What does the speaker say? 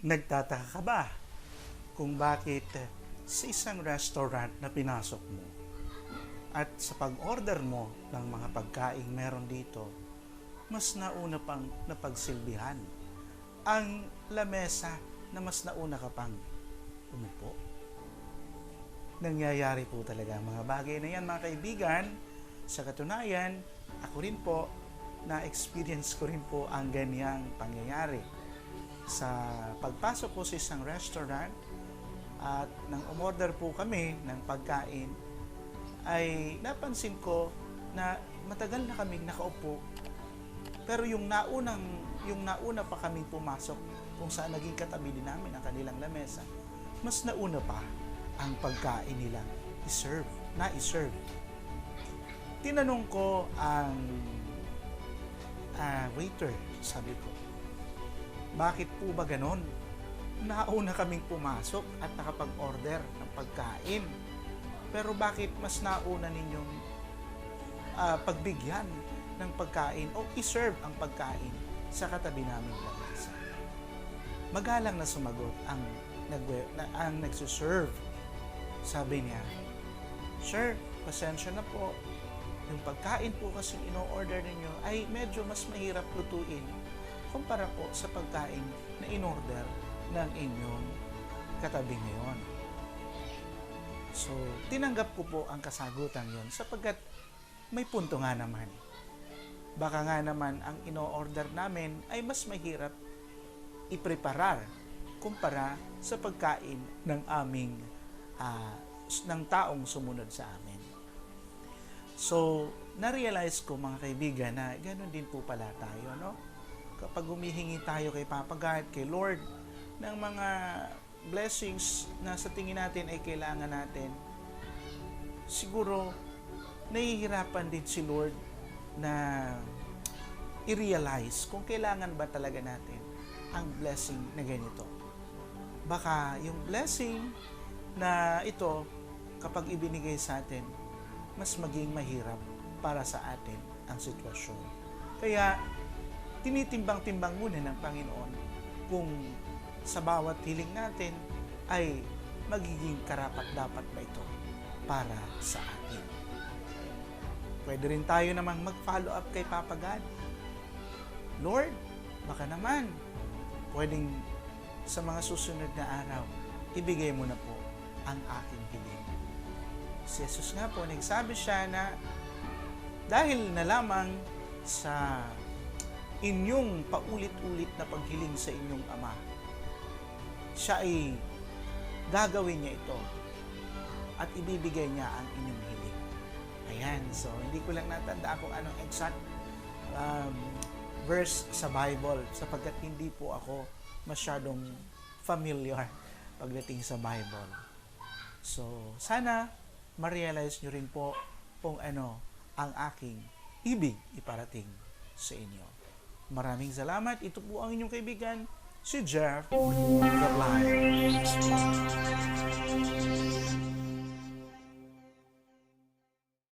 Nagtataka ka ba kung bakit sa isang restaurant na pinasok mo at sa pag-order mo ng mga pagkain meron dito, mas nauna pang napagsilbihan ang lamesa na mas nauna ka pang umupo. Nangyayari po talaga ang mga bagay na yan mga kaibigan. Sa katunayan, ako rin po, na-experience ko rin po ang ganyang pangyayari sa pagpasok ko sa isang restaurant at nang umorder po kami ng pagkain ay napansin ko na matagal na kaming nakaupo. Pero yung naunang yung nauna pa kami pumasok kung saan naging katabi din namin ang kanilang lamesa mas nauna pa ang pagkain nila. I-serve na i-serve tinanong ko ang ah, waiter sabi ko bakit po ba ganon? Nauna kaming pumasok at nakapag-order ng pagkain. Pero bakit mas nauna ninyong ah, pagbigyan ng pagkain o iserve ang pagkain sa katabi naming lamesa? Magalang na sumagot ang nag na, ang nagsuserve. Sabi niya, Sir, pasensya na po. Yung pagkain po kasi ino-order ninyo ay medyo mas mahirap lutuin kumpara po sa pagkain na in-order ng inyong katabi ngayon. So, tinanggap ko po ang kasagutan yon sapagkat may punto nga naman. Baka nga naman ang ino-order namin ay mas mahirap ipreparar kumpara sa pagkain ng aming ah, ng taong sumunod sa amin. So, na-realize ko mga kaibigan na ganoon din po pala tayo, no? Kapag humihingi tayo kay Papa God, kay Lord, ng mga blessings na sa tingin natin ay kailangan natin, siguro nahihirapan din si Lord na i-realize kung kailangan ba talaga natin ang blessing na ganito. Baka yung blessing na ito, kapag ibinigay sa atin, mas maging mahirap para sa atin ang sitwasyon. Kaya, tinitimbang-timbang muna ng Panginoon kung sa bawat hiling natin ay magiging karapat-dapat ba ito para sa atin. Pwede rin tayo namang mag-follow up kay Papa God. Lord, baka naman, pwedeng sa mga susunod na araw, ibigay mo na po ang aking hiling. Si Jesus nga po, nagsabi siya na dahil na lamang sa inyong paulit-ulit na paghiling sa inyong Ama, siya ay gagawin niya ito at ibibigay niya ang inyong hiling. Ayan, so hindi ko lang natanda kung anong exact um, verse sa Bible sapagkat hindi po ako masyadong familiar pagdating sa Bible. So, sana ma-realize nyo rin po kung ano ang aking ibig iparating sa inyo. Maraming salamat. Ito po ang inyong kaibigan, si Jeff Verlaine.